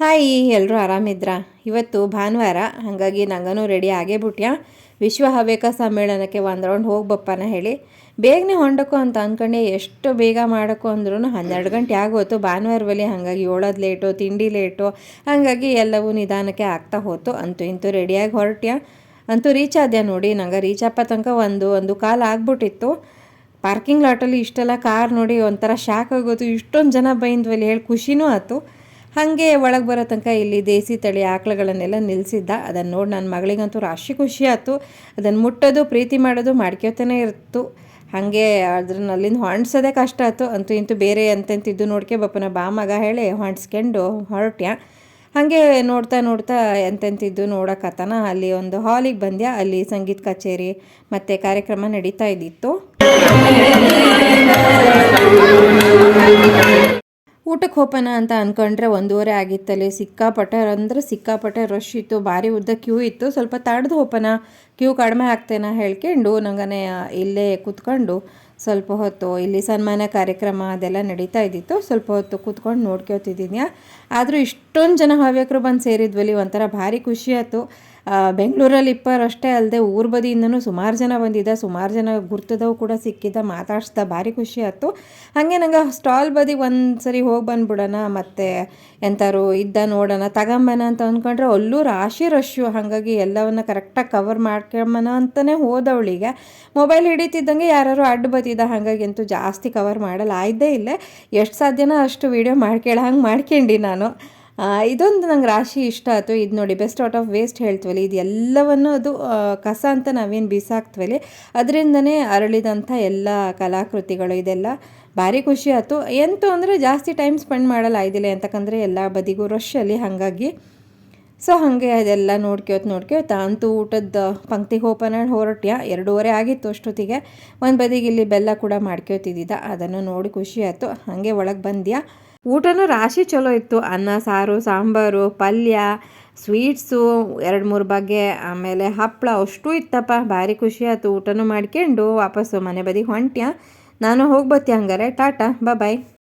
Hi ಎಲ್ಲರೂ ಆರಾಮಿದ್ರಾ? ಇವತ್ತು ಭಾನುವಾರ, ಹಾಗಾಗಿ ನಂಗನೂ ರೆಡಿ ಆಗೇ ಬಿಟ್ಯಾ. ವಿಶ್ವ ಹವ್ಯಕ ಸಮ್ಮೇಳನಕ್ಕೆ ಒಂದು ರೌಂಡ್ ಹೋಗ್ಬಪ್ಪನ ಹೇಳಿ. ಬೇಗನೆ ಹೊಂಡಕ್ಕೋ ಅಂತ ಅಂದ್ಕೊಂಡೆ ಎಷ್ಟು ಬೇಗ ಮಾಡೋಕು ಅಂದ್ರೂ ಹನ್ನೆರಡು ಗಂಟೆ ಆಗೋತು. ಭಾನುವಾರ ಬಲಿ ಹಾಗಾಗಿ ಏಳೋದು ಲೇಟು ತಿಂಡಿ ಲೇಟು ಹಾಗಾಗಿ ಎಲ್ಲವೂ ನಿಧಾನಕ್ಕೆ ಆಗ್ತಾ ಹೋತು. ಅಂತೂ ಇಂತೂ ರೆಡಿಯಾಗಿ ಹೊರಟ್ಯ. ಅಂತೂ ರೀಚ್ ಆದ್ಯಾ ನೋಡಿ, ನಂಗೆ ರೀಚ್ ಅಪ್ಪ ತನಕ ಒಂದು ಒಂದು ಕಾಲು ಆಗ್ಬಿಟ್ಟಿತ್ತು. ಪಾರ್ಕಿಂಗ್ ಲಾಟಲ್ಲಿ ಇಷ್ಟೆಲ್ಲ ಕಾರ್ ನೋಡಿ ಒಂಥರ ಶಾಕ್ ಆಗೋದು ಇಷ್ಟೊಂದು ಜನ ಬೈಂದ್ವಲ್ಲಿ ಹೇಳಿ ಖುಷಿನೂ ಆಯ್ತು ಹಾಗೆ ಒಳಗೆ ಬರೋ ತನಕ ಇಲ್ಲಿ ದೇಸಿ ತಳಿ ಆಕಳುಗಳನ್ನೆಲ್ಲ ನಿಲ್ಲಿಸಿದ್ದ ಅದನ್ನು ನೋಡಿ ನನ್ನ ಮಗಳಿಗಂತೂ ರಾಶಿ ಖುಷಿ ಆಯಿತು. ಅದನ್ನು ಮುಟ್ಟೋದು, ಪ್ರೀತಿ ಮಾಡೋದು ಮಾಡ್ಕೋತಾನೆ ಇರ್ತು. ಹಾಗೆ ಅದ್ರನ್ನ ಅಲ್ಲಿಂದ ಹೊಂಡ್ಸೋದೇ ಕಷ್ಟ ಆಯಿತು. ಅಂತೂ ಇಂತೂ ಬೇರೆ ಅಂತಂತಿದ್ದು ನೋಡ್ಕೆ ಬಪ್ಪನ ಬಾ ಮಗ ಹೇಳಿ ಹೊಂಡ್ಸ್ಕೊಂಡು ಹೊರಟ್ಯ. ಹಾಗೆ ನೋಡ್ತಾ ನೋಡ್ತಾ ಎಂತೆಂತಿದ್ದು ನೋಡೋಕತ್ತಾನ ಅಲ್ಲಿ ಒಂದು ಹಾಲಿಗೆ ಬಂದ್ಯಾ. ಅಲ್ಲಿ ಸಂಗೀತ ಕಚೇರಿ ಮತ್ತು ಕಾರ್ಯಕ್ರಮ ನಡೀತಾ ಇದ್ದಿತ್ತು. ಊಟಕ್ಕೆ ಹೋಪನ ಅಂತ ಅಂದ್ಕೊಂಡ್ರೆ ಒಂದೂವರೆ ಆಗಿತ್ತಲ್ಲಿ, ಸಿಕ್ಕಾಪಟ್ಟೆ ಅಂದ್ರೆ ಸಿಕ್ಕಾಪಟ್ಟೆ ರಶ್ ಇತ್ತು, ಭಾರಿ ಉದ್ದ ಕ್ಯೂ ಇತ್ತು. ಸ್ವಲ್ಪ ತಡೆದು ಹೋಪನ ಕ್ಯೂ ಕಡಿಮೆ ಆಗ್ತೇನ ಹೇಳ್ಕೊಂಡು ನಂಗನೆ ಇಲ್ಲೇ ಕೂತ್ಕೊಂಡು ಸ್ವಲ್ಪ ಹೊತ್ತು ಇಲ್ಲಿ ಸನ್ಮಾನ ಕಾರ್ಯಕ್ರಮ ಅದೆಲ್ಲ ನಡೀತಾ ಇದ್ದಿತ್ತು. ಸ್ವಲ್ಪ ಹೊತ್ತು ಕೂತ್ಕೊಂಡು ನೋಡ್ಕೋತಿದ್ದೀನಿ. ಆದರೂ ಇಷ್ಟೊಂದು ಜನ ಹವ್ಯಕರು ಬಂದು ಸೇರಿದ್ವಲ್ಲಿ ಒಂಥರ ಭಾರಿ ಖುಷಿ ಆಯ್ತು. ಬೆಂಗಳೂರಲ್ಲಿ ಇಪ್ಪರಷ್ಟೇ ಅಲ್ಲದೆ ಊರ ಬದಿಯಿಂದನೂ ಸುಮಾರು ಜನ ಬಂದಿದ್ದ, ಸುಮಾರು ಜನ ಗುರ್ತದವು ಕೂಡ ಸಿಕ್ಕಿದ್ದ, ಮಾತಾಡ್ಸ್ದ, ಭಾರಿ ಖುಷಿ ಆಯ್ತು. ಹಾಗೆ ನಂಗೆ ಸ್ಟಾಲ್ ಬದಿ ಒಂದು ಸರಿ ಹೋಗಿ ಬಂದ್ಬಿಡೋಣ, ಮತ್ತು ಎಂಥಾರು ಇದ್ದ ನೋಡೋಣ ತಗೊಂಬನ ಅಂತ ಅಂದ್ಕೊಂಡ್ರೆ ಅಲ್ಲೂ ರಾಶಿ ರಶ್ಯು, ಹಾಗಾಗಿ ಎಲ್ಲವನ್ನ ಕರೆಕ್ಟಾಗಿ ಕವರ್ ಮಾಡ್ಕೊಂಬನ ಅಂತಲೇ ಹೋದವಳಿಗೆ. ಮೊಬೈಲ್ ಹಿಡಿತಿದ್ದಂಗೆ ಯಾರು ಅಡ್ಡು ಬತ್ತಿದ್ದ ಹಾಗಾಗಿ ಅಂತೂ ಜಾಸ್ತಿ ಕವರ್ ಮಾಡಲ್ಲ ಆಯ್ದೇ ಇಲ್ಲೇ. ಎಷ್ಟು ಸಾಧ್ಯನೋ ಅಷ್ಟು ವೀಡಿಯೋ ಮಾಡ್ಕೇಳ, ಹಂಗೆ ಮಾಡ್ಕೊಂಡಿ ನಾನು. ಇದೊಂದು ನಂಗೆ ರಾಶಿ ಇಷ್ಟ. ಆಯಿತು ಇದು ನೋಡಿ ಬೆಸ್ಟ್ ಔಟ್ ಆಫ್ ವೇಸ್ಟ್ ಹೇಳ್ತೀವಲ್ಲ, ಇದು ಎಲ್ಲವನ್ನು ಅದು ಕಸ ಅಂತ ನಾವೇನು ಬಿಸಾಕ್ತೀವಲ್ಲಿ, ಅದರಿಂದನೇ ಅರಳಿದಂಥ ಎಲ್ಲ ಕಲಾಕೃತಿಗಳು ಇದೆಲ್ಲ ಭಾರಿ ಖುಷಿ ಆಯಿತು. ಎಂತು ಅಂದರೆ ಜಾಸ್ತಿ ಟೈಮ್ ಸ್ಪೆಂಡ್ ಮಾಡಲ್ಲ ಇದಿಲ್ಲ ಅಂತಕ್ಕಂದರೆ ಎಲ್ಲ ಬದಿಗೂ ರಶಲ್ಲಿ ಹಾಗಾಗಿ. ಸೊ ಹಾಗೆ ಅದೆಲ್ಲ ನೋಡ್ಕೋತ ನೋಡ್ಕೋತ ಅಂತೂ ಊಟದ ಪಂಕ್ತಿಗೆ ಓಪನ್ ಆ್ಯಂಡ್ ಹೊರಟ್ಯ, ಎರಡೂವರೆ ಆಗಿತ್ತು ಅಷ್ಟೊತ್ತಿಗೆ. ಒಂದು ಬದಿಗೆ ಇಲ್ಲಿ ಬೆಲ್ಲ ಕೂಡ ಮಾಡ್ಕೋತಿದ್ದ ಅದನ್ನು ನೋಡಿ ಖುಷಿ ಆಯಿತು. ಹಾಗೆ ಒಳಗೆ ಬಂದ್ಯಾ? ಊಟನೂ ರಾಶಿ ಚಲೋ ಇತ್ತು. ಅನ್ನ, ಸಾರು, ಸಾಂಬಾರು, ಪಲ್ಯ, ಸ್ವೀಟ್ಸು, ಎರಡು ಮೂರು ಬಗ್ಗೆ ಆಮೇಲೆ ಹಪ್ಪಳ ಅಷ್ಟು ಇತ್ತಪ್ಪ. ಭಾರಿ ಖುಷಿ ಆಯ್ತು ಊಟನೂ ಮಾಡ್ಕೊಂಡು ವಾಪಸ್ಸು ಮನೆ ಬದಿಗೆ ಹೊಂಟ್ಯ. ನಾನು ಹೋಗ್ಬತ್ತಿ ಹಂಗಾರೆ? ಟಾಟಾ ಬಾಯ್